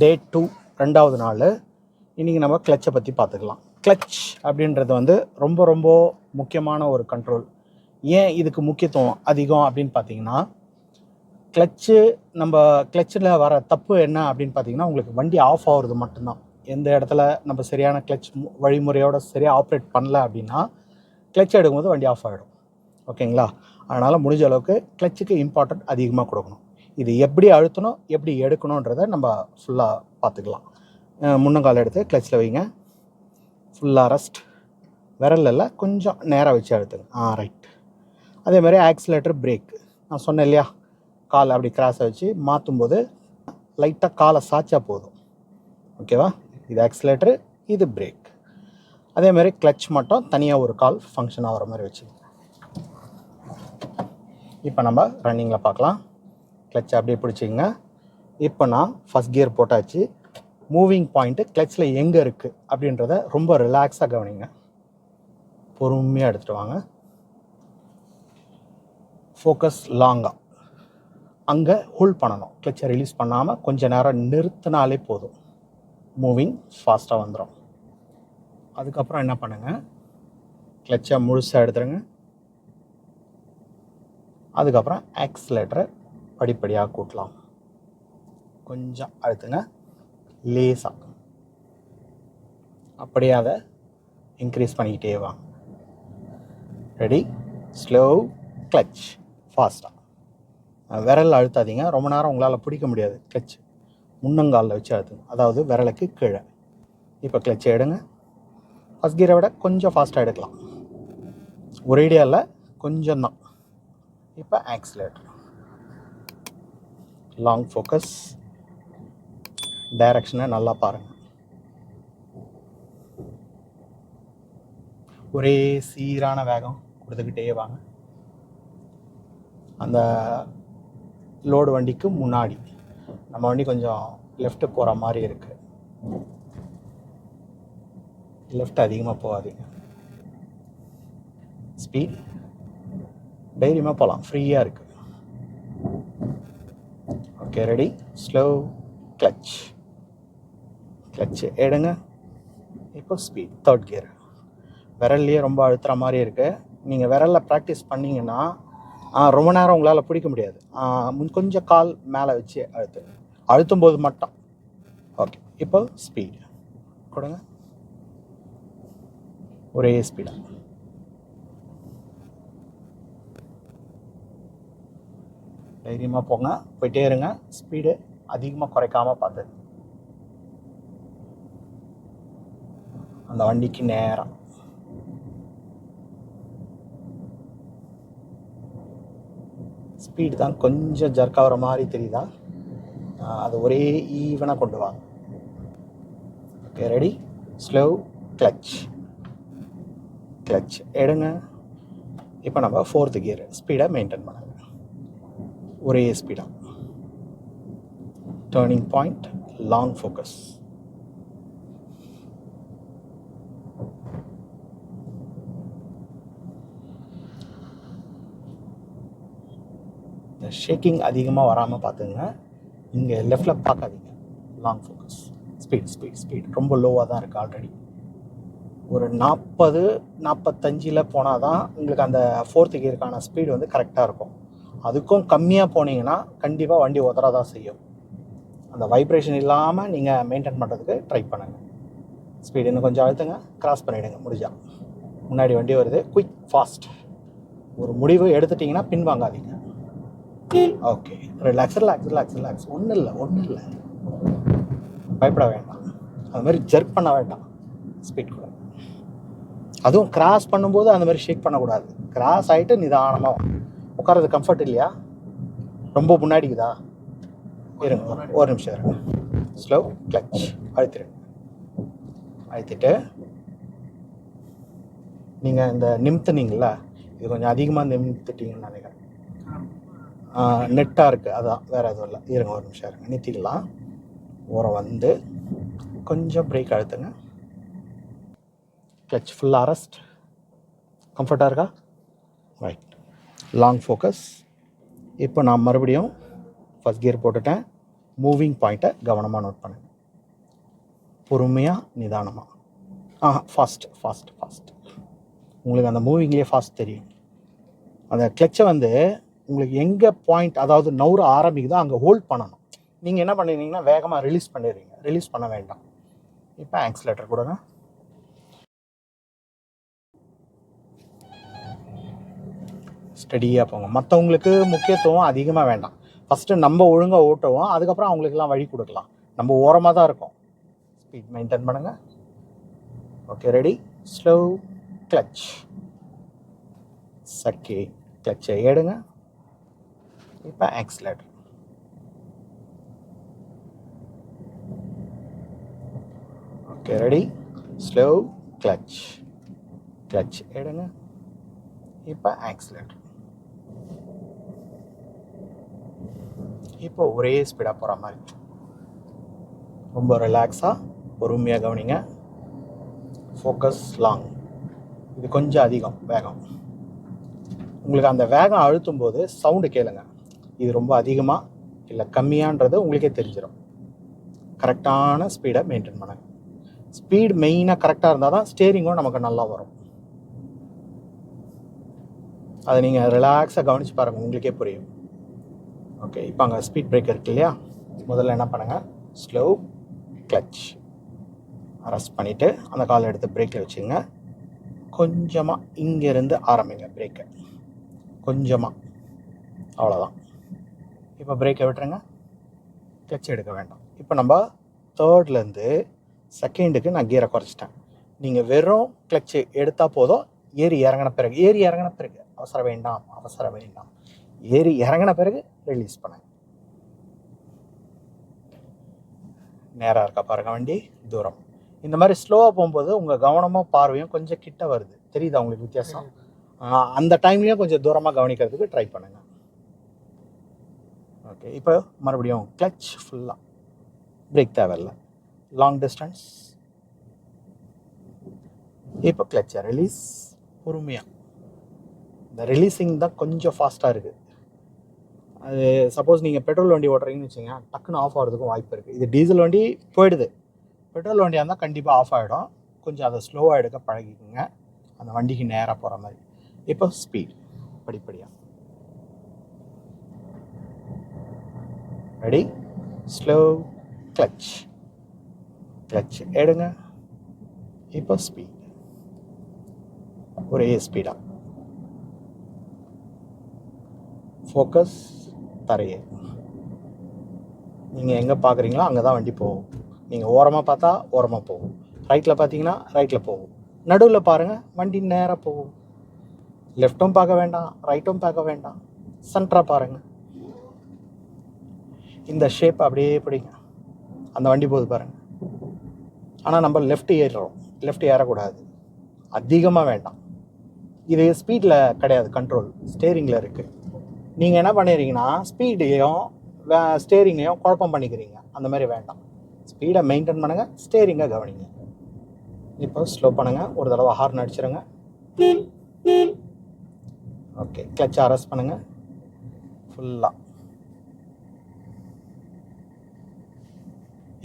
டே two ரெண்டாவது நாள். இன்றைக்கி நம்ம கிளச்சை பற்றி பார்த்துக்கலாம். கிளச் அப்படின்றது வந்து ரொம்ப ரொம்ப முக்கியமான ஒரு கண்ட்ரோல் ஏன் இதுக்கு முக்கியத்துவம் அதிகம் அப்படின்னு பார்த்தீங்கன்னா கிளச்சு நம்ம கிளச்சில் வர தப்பு என்ன அப்படின்னு பார்த்தீங்கன்னா உங்களுக்கு வண்டி ஆஃப் ஆகுறது மட்டும்தான். எந்த இடத்துல நம்ம சரியான கிளச் வழிமுறையோட சரியாக ஆப்ரேட் பண்ணல அப்படின்னா கிளச் எடுக்கும்போது வண்டி ஆஃப் ஆகிடும் ஓகேங்களா அதனால் முடிஞ்ச அளவுக்கு கிளச்சுக்கு இம்பார்ட்டன்ட் அதிகமாக கொடுக்கணும். இது எப்படி அழுத்தணும் எப்படி எடுக்கணுன்றதை நம்ம ஃபுல்லாக பார்த்துக்கலாம். முன்னங்கால் எடுத்து கிளச்சில் வைங்க. ஃபுல்லாக ரெஸ்ட் விரலில் கொஞ்சம் நேராக வச்சு அழுத்துங்க. ஆ ரைட் அதே மாதிரி ஆக்சிலேட்டர் பிரேக் நான் சொன்னேன் இல்லையா? கால் அப்படி கிராஸை வச்சு மாற்றும் போது லைட்டாக காலை சாய்ச்சா போதும். ஓகேவா இது ஆக்சிலேட்டரு இது பிரேக் அதே மாதிரி கிளச் மட்டும் தனியாக ஒரு கால் ஃபங்க்ஷன் ஆகிற மாதிரி வச்சுக்கோங்க. இப்போ நம்ம ரன்னிங்கில் பார்க்கலாம். கிளச்சை அப்படியே பிடிச்சிங்க இப்போ நான் ஃபஸ்ட் கியர் போட்டாச்சு. மூவிங் பாயிண்ட்டு கிளச்சில் எங்கே இருக்குது அப்படின்றத ரொம்ப ரிலாக்ஸாக கவனிங்க. பொறுமையாக எடுத்துகிட்டு வாங்க. ஃபோக்கஸ் லாங்காக அங்கே ஹோல்ட் பண்ணணும். கிளச்சை ரிலீஸ் பண்ணாமல் கொஞ்சம் நேரம் நிறுத்தினாலே போதும். மூவிங் ஃபாஸ்ட்டாக வந்துடும் அதுக்கப்புறம் என்ன பண்ணுங்கள் கிளச்சை முழுசாக எடுத்துருங்க. அதுக்கப்புறம் ஆக்சிலேட்டரை படிப்படியாக கூட்டலாம். கொஞ்சம் அழுத்துங்க. லேசாக அப்படியே அதை இன்க்ரீஸ் பண்ணிக்கிட்டே வாங்க ரெடி ஸ்லோ கிளச் ஃபாஸ்ட்டாக விரல் அழுத்தாதீங்க. ரொம்ப நேரம் உங்களால் பிடிக்க முடியாது. கிளச் முன்னங்காலில் வச்சு அழுத்துங்க. அதாவது விரலுக்கு கீழே. இப்போ கிளச் எடுங்க. ஃபஸ்ட் கீரை விட கொஞ்சம் ஃபாஸ்ட்டாக எடுக்கலாம். ஒரேடியாவில் கொஞ்சம் தான் இப்போ ஆக்சிலேட்டர் லாங் ஃபோக்கஸ் டைரக்ஷனை நல்லா பாருங்கள் ஒரே சீரான வேகம் கொடுத்துக்கிட்டே வாங்க. அந்த லோடு வண்டிக்கு முன்னாடி. நம்ம வண்டி கொஞ்சம் லெஃப்ட்டு போகிற மாதிரி இருக்குது லெஃப்ட் அதிகமாக போகாதீங்க. ஸ்பீட் தைரியமாக போகலாம் ஃப்ரீயாக இருக்குது okay ready slow clutch clutch எடுங்க. இப்போ ஸ்பீட் தேர்ட் கியர் விரல்லையே ரொம்ப அழுத்துற மாதிரி இருக்குது நீங்கள் விரலில் ப்ராக்டிஸ் பண்ணிங்கன்னா ரொம்ப நேரம் உங்களால் பிடிக்க முடியாது. முன் கொஞ்சம் கால் மேலே வச்சு அழுத்து அழுத்தும் போது மட்டும். ஓகே இப்போ ஸ்பீடு கொடுங்க. ஒரே ஸ்பீடாக தைரியமாக போங்க. போயிட்டே இருங்க. ஸ்பீடு அதிகமாக குறைக்காமல் பார்த்து. அந்த வண்டிக்கு நேரம். ஸ்பீடு தான் கொஞ்சம் ஜர்க் ஆகிற மாதிரி தெரியுதா? அது ஒரே ஈவனாக கொண்டு வாங்க okay ready slow clutch clutch எடுங்க. இப்போ நம்ம ஃபோர்த்து கியர் ஸ்பீடை மெயின்டைன் பண்ணுங்க ஒரே ஸ்பீடாக டேர்னிங் பாயிண்ட் லாங் ஃபோக்கஸ் இந்த ஷேக்கிங் அதிகமாக வராமல் பார்த்துங்க. இங்கே லெஃப்டில் பார்க்காதீங்க. Long focus speed speed speed ரொம்ப லோவாக தான் இருக்குது ஆல்ரெடி ஒரு நாற்பது நாற்பத்தஞ்சில் போனால் தான் உங்களுக்கு அந்த ஃபோர்த்து கியருக்கான ஸ்பீடு வந்து கரெக்டாக இருக்கும். அதுக்கும் கம்மியாக போனீங்கன்னா கண்டிப்பாக வண்டி உதற தான் செய்யும். அந்த வைப்ரேஷன் இல்லாமல் நீங்கள் மெயின்டைன் பண்ணுறதுக்கு ட்ரை பண்ணுங்கள் ஸ்பீடு இன்னும் கொஞ்சம் அழுத்துங்க கிராஸ் பண்ணிவிடுங்க முடிஞ்சா. முன்னாடி வண்டி வருது குயிக் ஃபாஸ்ட் ஒரு முடிவு எடுத்துட்டிங்கன்னா பின்வாங்காதீங்க. Okay relax relax relax relax ஒன்றும் இல்லை ஒன்றும் இல்லை. பயப்பட வேண்டாம். அது மாதிரி ஜர்க் பண்ண வேண்டாம். ஸ்பீட் கூட. அதுவும் கிராஸ் பண்ணும்போது அந்த மாதிரி ஷேக் பண்ணக்கூடாது. கிராஸ் ஆகிட்டு நிதானமாக உட்காரது கம்ஃபர்ட் இல்லையா? ரொம்ப முன்னாடிக்குதா? இருங்க ஒரு- ஒரு நிமிஷம் இருங்க. ஸ்லோ கிளச் அழுத்திடுங்க அழுத்திட்டு நீங்கள் இந்த நிமித்துனீங்கள இது கொஞ்சம் அதிகமாக நிமித்துட்டீங்கன்னு நினைக்கிறேன். நெட்டாக இருக்குது அதான் வேறு எதுவும் இல்லை. இருங்க ஒரு நிமிஷம் இருங்க. நிறுத்திக்கலாம் ஓரம் வந்து கொஞ்சம் பிரேக் அழுத்துங்க. கிளச் ஃபுல் அரெஸ்ட் கம்ஃபர்ட்டாக இருக்கா? ரைட் லாங் ஃபோக்கஸ் இப்போ நான் மறுபடியும் ஃபஸ்ட் கியர் போட்டுட்டேன். மூவிங் பாயிண்ட்டை கவனமாக நோட் பண்ணேன் பொறுமையாக நிதானமாக ஆஹா ஃபாஸ்ட் ஃபாஸ்ட் ஃபாஸ்ட் உங்களுக்கு அந்த மூவிங்லேயே ஃபாஸ்ட் தெரியும். அந்த கிளச்சை வந்து உங்களுக்கு எங்கே பாயிண்ட் அதாவது நவுற ஆரம்பிக்குதோ அங்கே ஹோல்ட் பண்ணணும். நீங்கள் என்ன பண்ணிடுறீங்கன்னா வேகமாக ரிலீஸ் பண்ணிடுறீங்க. ரிலீஸ் பண்ண வேண்டாம். இப்போ ஆக்சிலேட்டர் கொடுங்க. ஸ்டடியாக போங்க. மற்றவங்களுக்கு முக்கியத்துவம் அதிகமாக வேண்டாம். ஃபஸ்ட்டு நம்ம ஒழுங்காக ஓட்டவும். அதுக்கப்புறம் அவங்களுக்கெல்லாம் வழி கொடுக்கலாம். நம்ம ஓரமாக தான் இருக்கோம். ஸ்பீட் மெயின்டைன் பண்ணுங்கள் ஓகே ரெடி ஸ்லோ கிளச் சக்கி கிளச்சை எடுங்க. இப்போ accelerator okay ready slow clutch clutch எடுங்க. இப்போ ஆக்சிலேட்டர் இப்போ ஒரே ஸ்பீடாக போகிற மாதிரி. ரொம்ப ரிலாக்ஸாக பொறுமையாக கவனிங்க. ஃபோக்கஸ் லாங் இது கொஞ்சம் அதிகம் வேகம். உங்களுக்கு அந்த வேகம் அழுத்தும் போது சவுண்டு கேளுங்க. இது ரொம்ப அதிகமாக இல்லை கம்மியான்றது உங்களுக்கே தெரிஞ்சிடும் கரெக்டான ஸ்பீடை மெயின்டைன் பண்ணுங்க. ஸ்பீடு மெயினாக கரெக்டாக இருந்தால் தான் ஸ்டேரிங்கும் நமக்கு நல்லா வரும். அதை நீங்கள் ரிலாக்ஸாக கவனித்து பாருங்கள் உங்களுக்கே புரியும். ஓகே இப்போ அங்கே ஸ்பீட் பிரேக் இருக்கு இல்லையா? முதல்ல என்ன பண்ணுங்கள் ஸ்லோ கிளச் அரெஸ்ட் பண்ணிவிட்டு அந்த காலை எடுத்து பிரேக்கில் வச்சுங்க. கொஞ்சமாக இங்கேருந்து ஆரம்பிங்க பிரேக்கை கொஞ்சமாக அவ்வளோதான் இப்போ பிரேக்கை விட்டுருங்க. கிளச் எடுக்க வேண்டாம். இப்போ நம்ம தேர்ட்லேருந்து செகண்டுக்கு நான் கீரை குறைச்சிட்டேன். நீங்கள் வெறும் கிளச்சு எடுத்தால் போதும். ஏறி இறங்கின பிறகு ஏறி இறங்கின பிறகு அவசரம் வேண்டாம் அவசரம் வேண்டாம். ஏறி இறங்கின பிறகு ரிலீஸ் பண்ணுங்க நேராக இருக்கா பாருங்க வண்டி தூரம். இந்த மாதிரி ஸ்லோவாக போகும்போது உங்கள் கவனமாக பார்வையும் கொஞ்சம் கிட்ட வருது. தெரியுதா உங்களுக்கு வித்தியாசம்? அந்த டைம்லேயும் கொஞ்சம் தூரமாக கவனிக்கிறதுக்கு ட்ரை பண்ணுங்க. ஓகே இப்போ மறுபடியும் கிளச் ஃபுல்லாக பிரேக் தேவையில்லை. லாங் டிஸ்டன்ஸ் இப்போ கிளச்சை ரிலீஸ் பொறுமையாக இந்த ரிலீஸிங் தான் கொஞ்சம் ஃபாஸ்ட்டாக இருக்குது அது சப்போஸ் நீங்கள் பெட்ரோல் வண்டி ஓட்டுறீங்கன்னு வச்சுங்க டக்குன்னு ஆஃப் ஆகிறதுக்கும் வாய்ப்பு இருக்குது இது டீசல் வண்டி போயிடுது. பெட்ரோல் வண்டியாக இருந்தால் கண்டிப்பாக ஆஃப் ஆகிடும் கொஞ்சம் அதை ஸ்லோவாக எடுக்க பழகிக்குங்க. அந்த வண்டிக்கு நேராக போகிற மாதிரி. இப்போ ஸ்பீட் படிப்படியாக ரெடி ஸ்லோ கிளச் கிளச் எடுங்க. இப்போ ஸ்பீட் ஒரே ஸ்பீடாக ஃபோக்கஸ் தரையே. நீங்கள் எங்கே பார்க்குறீங்களோ அங்கே தான் வண்டி போகும். நீங்கள் ஓரமாக பார்த்தா ஓரமாக போகும். ரைட்டில் பார்த்தீங்கன்னா ரைட்டில் போகும். நடுவில் பாருங்கள் வண்டி நேராக போகும். லெஃப்ட்டும் பார்க்க வேண்டாம் ரைட்டும் பார்க்க வேண்டாம். சென்டராக பாருங்கள் இந்த ஷேப் அப்படியே பிடிங்க. அந்த வண்டி போகுது பாருங்கள் ஆனால் நம்ம லெஃப்ட் ஏறுறோம். லெஃப்ட் ஏறக்கூடாது. அதிகமாக வேண்டாம். இது ஸ்பீடில் கிடையாது கண்ட்ரோல் ஸ்டேரிங்கில் இருக்குது நீங்கள் என்ன பண்ணிடுறீங்கன்னா ஸ்பீடையும் ஸ்டேரிங்கையும் குழப்பம் பண்ணிக்கிறீங்க. அந்த மாதிரி வேண்டாம். ஸ்பீடை மெயின்டைன் பண்ணுங்கள் ஸ்டேரிங்கை கவனிங்க. இப்போ ஸ்லோ பண்ணுங்கள் ஒரு தடவை ஹார்ன் அடிச்சிருங்க. ஓகே கிளச் அரெஸ்ட் பண்ணுங்கள் ஃபுல்லாக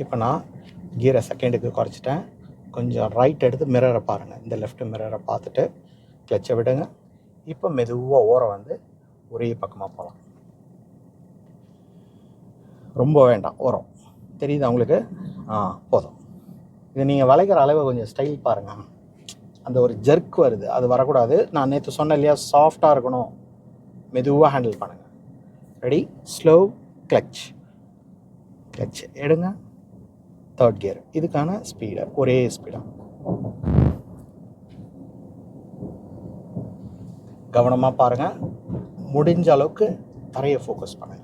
இப்போ நான் கீரை செகண்டுக்கு குறைச்சிட்டேன். கொஞ்சம் ரைட் எடுத்து மிரரை பாருங்கள் இந்த லெஃப்ட் மிரரை பார்த்துட்டு கிளச்சை விடுங்க. இப்போ மெதுவாக ஓரம் வந்து ஒரே பக்கமாக போகலாம் ரொம்ப வேண்டாம் உரம் தெரியுது அவங்களுக்கு ஆ போதும். இது நீங்கள் வளைக்கிற அளவை கொஞ்சம் ஸ்டைல் பாருங்கள் அந்த ஒரு ஜெர்க் வருது அது வரக்கூடாது. நான் நேற்று சொன்னேன் இல்லையா சாஃப்டாக இருக்கணும். மெதுவாக ஹேண்டில் பண்ணுங்கள் ரெடி ஸ்லோ கிளச் கிளச் எடுங்க. தேர்ட் கியர் இதுக்கான ஸ்பீடு ஒரே ஸ்பீடாக கவனமாக பாருங்கள் முடிஞ்ச அளவுக்கு தரையை ஃபோக்கஸ் பண்ணுங்கள்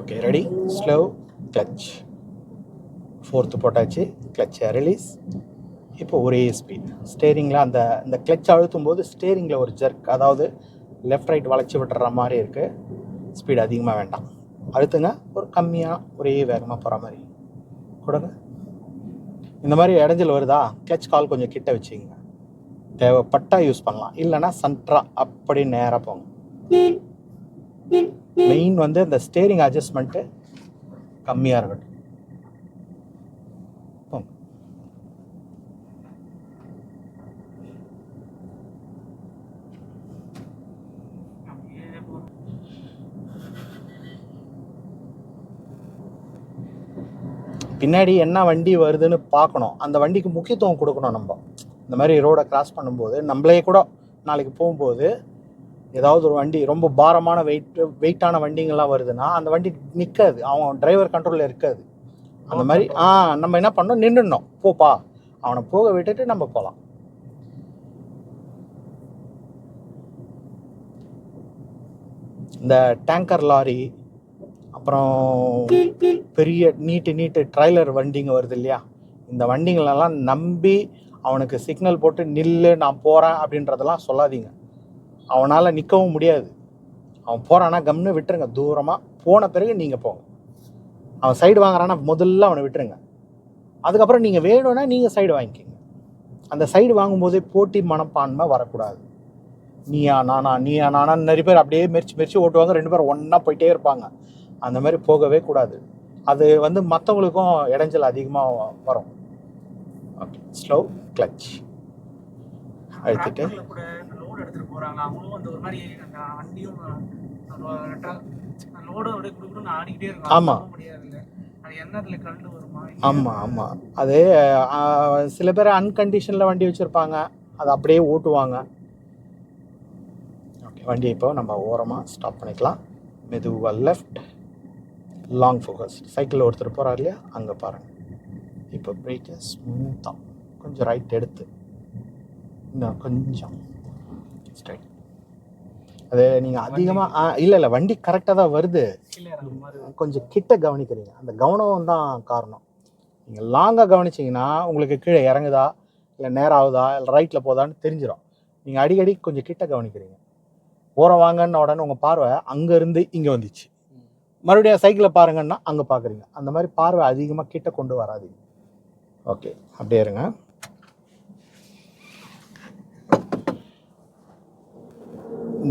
okay ready slow clutch fourth போட்டாச்சு கிளச்சை ரிலீஸ் இப்போ ஒரே ஸ்பீட் ஸ்டேரிங்கில் அந்த இந்த கிளச் அழுத்தும் போது ஸ்டேரிங்கில் ஒரு ஜர்க் அதாவது லெஃப்ட் ரைட் வளைச்சி விட்டுற மாதிரி இருக்குது ஸ்பீடு அதிகமாக வேண்டாம். அழுத்துங்க ஒரு கம்மியாக ஒரே வேகமாக போகிற மாதிரி. கொடுங்க. இந்த மாதிரி இடைஞ்சல் வருதா? கிளச் கால் கொஞ்சம் கிட்ட வச்சுங்க தேவைப்பட்டா யூஸ் பண்ணலாம். இல்லைன்னா சன்ட்ரா அப்படி நேராக போங்க. மெயின் வந்து இந்த ஸ்டேரிங் அட்ஜஸ்ட்மெண்ட்டு கம்மியாக இருக்கட்டும். பின்னாடி என்ன வண்டி வருதுன்னு பார்க்கணும். அந்த வண்டிக்கு முக்கியத்துவம் கொடுக்கணும் நம்ம. இந்த மாதிரி ரோடை கிராஸ் பண்ணும்போது நம்மளே கூட நாளைக்கு போகும்போது ஏதாவது ஒரு வண்டி ரொம்ப பாரமான வெயிட் வெயிட்டான வண்டிங்கெல்லாம் வருதுன்னா அந்த வண்டி நிற்காது அவன் டிரைவர் கண்ட்ரோலில் இருக்காது. அந்த மாதிரி ஆ நம்ம என்ன பண்ணோம் நின்றுடணும் போப்பா. அவனை போக விட்டுட்டு நம்ம போகலாம் இந்த டேங்கர் லாரி அப்புறம் பெரிய நீட்டு நீட்டு ட்ரைலர் வண்டிங்க வருது இல்லையா? இந்த வண்டிங்களெல்லாம் நம்பி அவனுக்கு சிக்னல் போட்டு நில்லு நான் போகிறேன் அப்படின்றதெல்லாம் சொல்லாதீங்க. அவனால் நிற்கவும் முடியாது. அவன் போகிறான்னா கம்னு விட்டுருங்க. தூரமாக போன பிறகு நீங்கள் போங்க. அவன் சைடு வாங்குறான்னா முதல்ல அவனை விட்டுருங்க. அதுக்கப்புறம் நீங்கள் வேணும்னா நீங்கள் சைடு வாங்கிக்கிங்க. அந்த சைடு வாங்கும்போதே போட்டி மனப்பான்மை வரக்கூடாது. நீயா நானா நீயா நானான்னு நிறைய பேர் அப்படியே மெரிச்சு மெரிச்சு ஓட்டுவாங்க. ரெண்டு பேரும் ஒன்றா போயிட்டே இருப்பாங்க. அந்த மாதிரி போகவே கூடாது. அது வந்து மற்றவங்களுக்கும் இடைஞ்சல் அதிகமாக வரும். ஓகே ஸ்லோ கிளச் அழுத்திட்டு. டிராக்டர்ல கூட இந்த லோடு எடுத்துட்டு போறாங்க. அவங்களும் அந்த ஒரு மாதிரி அந்த வண்டியும் லோடும் அப்படியே குடுக்குன்னு ஆடிக்கிட்டே இருக்கும் ஆமா. அது போக முடியாதுல்ல. அது எண்ணத்துல கண்டு வருமா? ஆமாம் ஆமாம் அது சில பேர் அன்கண்டிஷனில் வண்டி வச்சுருப்பாங்க. அதை அப்படியே ஓட்டுவாங்க. ஓகே வண்டியை இப்போ நம்ம ஓரமாக ஸ்டாப் பண்ணிக்கலாம். மெதுவாக லெஃப்ட் லாங் ஃபோக்கஸ் சைக்கிளில் ஒருத்தர் போகிறார் இல்லையா? அங்கே பாருங்கள் இப்போ பிரேக்கை ஸ்மூத்தாக கொஞ்சம் ரைட் எடுத்து. இன்னும் கொஞ்சம். ஸ்ட்ரைட் அது நீங்கள் அதிகமாக இல்லை இல்லை. வண்டி கரெக்டாக தான் வருது. கொஞ்சம் கிட்ட கவனிக்கிறீங்க. அந்த கவனம் தான் காரணம் நீங்கள் லாங்காக கவனிச்சிங்கன்னா உங்களுக்கு கீழே இறங்குதா? இல்லை நேரம் ஆகுதா? இல்லை ரைட்டில் போதான்னு தெரிஞ்சிடும் நீங்கள் அடிக்கடி கொஞ்சம் கிட்ட கவனிக்கிறீங்க. ஓரம் வாங்கன்ன உடனே உங்கள் பார்வை அங்கேருந்து இங்கே வந்துச்சு. மறுபடியும் சைக்கிளை பாருங்கன்னா அங்கே பார்க்குறீங்க அந்த மாதிரி பார்வை அதிகமாக கிட்ட கொண்டு வராதீங்க. ஓகே அப்படியே இருங்க.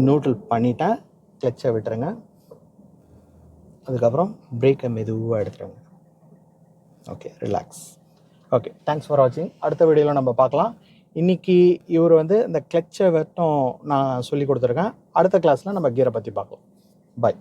நூட்டில் பண்ணிட்டேன் கிளச்சை விட்டுருங்க. அதுக்கப்புறம் பிரேக்கை மெதுவாக எடுத்துருங்க. Okay relax okay thanks for வாட்சிங் அடுத்த வீடியோவில் நம்ம பார்க்கலாம். இன்னைக்கு இவர் வந்து இந்த கிளச்சை மட்டும் நான் சொல்லி கொடுத்துருக்கேன். அடுத்த கிளாஸில் நம்ம கீரை பற்றி பார்க்கலாம். பை